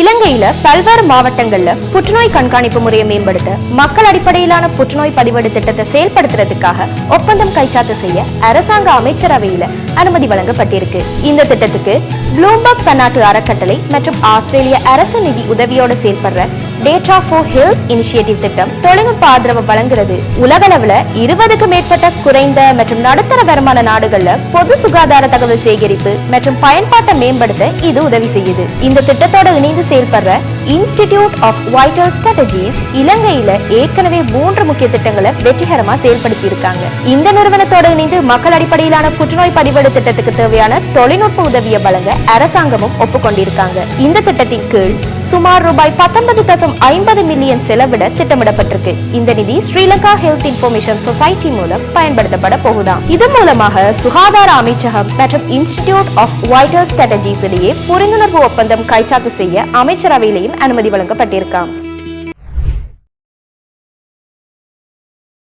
இலங்கையில பல்வேறு மாவட்டங்கள்ல புற்றுநோய் கண்காணிப்பு முறையை மேம்படுத்த மக்கள் அடிப்படையிலான புற்றுநோய் பதிவேடு திட்டத்தை செயல்படுத்துறதுக்காக ஒப்பந்தம் கைச்சாத்து செய்ய அரசாங்க அமைச்சரவையில அனுமதி வழங்கப்பட்டிருக்கு. இந்த திட்டத்துக்கு ப்ளூம்பர்க் பன்னாட்டு அறக்கட்டளை மற்றும் ஆஸ்திரேலிய அரசு நிதி உதவியோட செயல்படுற டேட்டா ஃபார் ஹெல்த் இனிஷியேட்டிவ் திட்டம் தொழில்நுட்ப ஆதரவு வழங்குறது. உலகளவுல இருபதுக்கு மேற்பட்ட குறைந்த மற்றும் நடுத்தர வருமான நாடுகள்ல பொது சுகாதார தகவல் சேகரிப்பு மற்றும் பயன்பாட்டை மேம்படுத்த இது உதவி செய்யுது. இந்த திட்டத்தோட இணைந்து செயல்படுற இன்ஸ்டிடியூட் ஆஃப் வைட்டல் ஸ்ட்ராட்டஜிஸ் இலங்கையில ஏற்கனவே மூன்று முக்கிய திட்டங்களை வெற்றிகரமா செயல்படுத்தி இருக்காங்க. இந்த நிறுவனத்தோட இணைந்து மக்கள் அடிப்படையிலான புற்றுநோய் பதிவேடு திட்டத்துக்கு தேவையான தொழில்நுட்ப உதவியை வழங்க அரசாங்கமும் ஒப்புக்கொண்டிருக்காங்க. இந்த திட்டத்தின் கீழ் சுமார் ரூபாய் பத்தொன்பது தசம் ஐம்பது மில்லியன் செலவிட திட்டமிடப்பட்டிருக்கு. இந்த நிதி ஸ்ரீலங்கா ஹெல்த் இன்ஃபர்மேஷன் சொசைட்டி மூலம் பயன்படுத்தப்பட போகுதாம். இது மூலமாக சுகாதார அமைச்சகம் மற்றும் இன்ஸ்டிடியூட் ஆஃப் வைட்டல் ஸ்ட்ராட்டஜிஸ் இடையே புரிந்துணர்வு ஒப்பந்தம் கைச்சாத்து செய்ய அமைச்சரவையிலையும் அனுமதி வழங்கப்பட்டிருக்காம்.